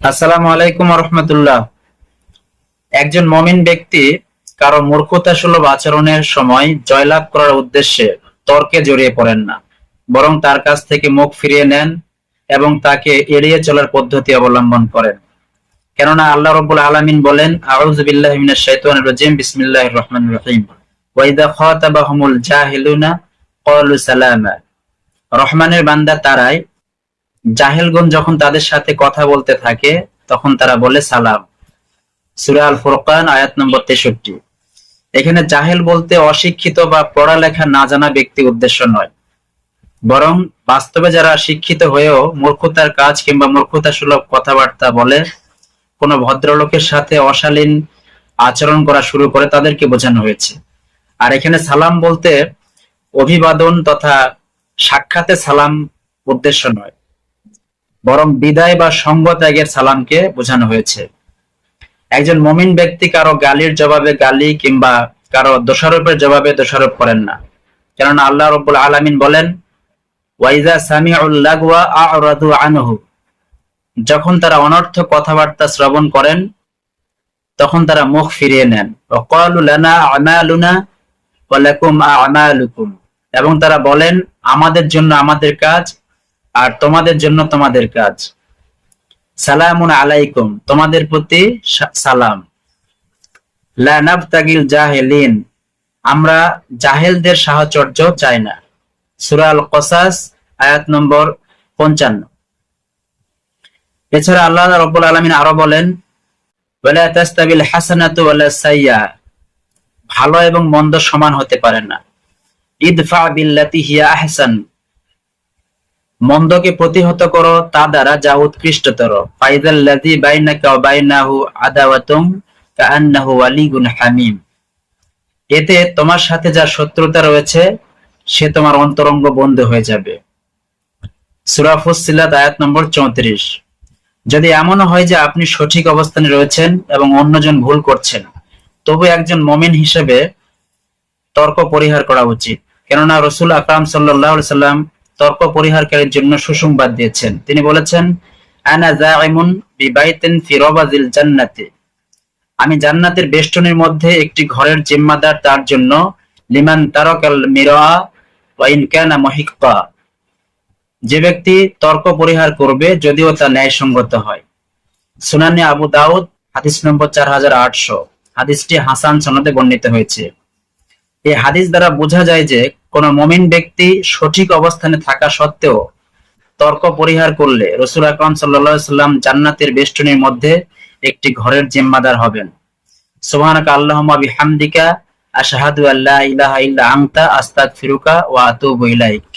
আসসালামু আলাইকুম রহমতুল্লাহ। একজন মমিন ব্যক্তি কারও মূর্খতা সুলভ আচরণের সময় জয়লাভ করার উদ্দেশ্যে তর্কে জড়িয়ে পড়েন না, বরং তার কাছ থেকে মুখ ফিরিয়ে নেন এবং তাকে এড়িয়ে চলার পদ্ধতি অবলম্বন করেন। কেননা আল্লাহ রব্বুল আলামিন বলেন রহমানের বান্দা তারাই জাহেলগণ যখন তাদের সাথে কথা বলতে থাকে, তখন তারা বলে, সালাম। সুরা আল ফুরকান আয়াত নম্বর তেষট্টি। এখানে জাহেল বলতে অশিক্ষিত বা পড়ালেখা না জানা ব্যক্তি উদ্দেশ্য নয়। বরং বাস্তবে যারা শিক্ষিত হয়েও মূর্খতার কাজ কিংবা মূর্খতা সুলভ কথাবার্তা বলে, কোনো ভদ্রলোকের সাথে অশালীন আচরণ করা শুরু করে তাদেরকে বোঝানো হয়েছে। আর এখানে সালাম বলতে অভিবাদন তথা সাক্ষাতে সালাম উদ্দেশ্য নয়। বরং বিদায় বা সঙ্গ ত্যাগের সালামকে বোঝানো হয়েছে। একজন মমিন ব্যক্তি কারও গালির জবাবে গালি কিংবা কারও দোষারোপের জবাবে দোষারোপ করেন না। কেননা আল্লাহ রব্বুল আলামিন বলেন যখন তারা অনর্থ কথাবার্তা শ্রবণ করেন, তখন তারা মুখ ফিরিয়ে নেন। এবং তারা বলেন, আমাদের জন্য আমাদের কাজ আর তোমাদের জন্য তোমাদের কাজ। সালামুন আলাইকুম, তোমাদের প্রতি সালাম। লা নাবতাগিল জাহেলিন, আমরা জাহেলদের সাহচর্য চাই না। সূরা আল কসাস আয়াত নম্বর পঞ্চান্ন। এছাড়া আল্লাহ রব্বুল আলামিন আরও বলেন ভালো এবং মন্দ সমান হতে পারে না। ইদফা বিল্লাতি হিয়া আহসান মন্দকে প্রতিহত করো, তা দ্বারা যা উৎকৃষ্টতর। ফাইদাল্লাযী বাইনাকা ওয়া বাইনাহু আদাওয়াতুম কাআন্নাহু ওয়ালিয়ুন হামীম। এতে তোমার সাথে যার শত্রুতা রয়েছে, সে তোমার অন্তরঙ্গ বন্ধু হয়ে যাবে। সূরা ফুssilat আয়াত নম্বর 34 যদি এমনও হয় যে আপনি সঠিক অবস্থানে রয়েছেন এবং অন্যজন ভুল করছেন, তবু একজন মমিন হিসেবে তর্ক পরিহার করা উচিত। কেননা রসুল আকরাম সাল্লাহ সাল্লাম তর্ক পরিহারকারীর জন্য সুসংবাদ দিয়েছেন। তিনি বলেছেন, আনা জাইমুন বিবাইতিন ফি রাবাজিল জান্নাতি। আমি জান্নাতের বেষ্টনীর মধ্যে একটি ঘরের জিম্মাদার তার জন্য, লিমান তারাকাল মিরা ওয়া ইন কানা মুহিক্কা। যে ব্যক্তি তর্ক পরিহার করবে যদিও তা ন্যায়সঙ্গত হয়। সুনানি আবু দাউদ, হাদিস নম্বর চার হাজার আটশো। হাদিসটি হাসান সনদে বর্ণিত হয়েছে। এই হাদিস দ্বারা বোঝা যায় যে কোন মমিন ব্যক্তি সঠিক অবস্থানে থাকা সত্ত্বেও তর্ক পরিহার করলে রসুল আকরাম সাল্লা সাল্লাম জান্নাতের বেষ্টনীর মধ্যে একটি ঘরের জিম্মাদার হবেন। সোহানক আল্লাহমা বিহামদিকা, আশাহাদু আল্লাহ ইলাহা ইল্লা আংতা আস্তাক ফিরুকা ওয়া আতুবু ইলাইক।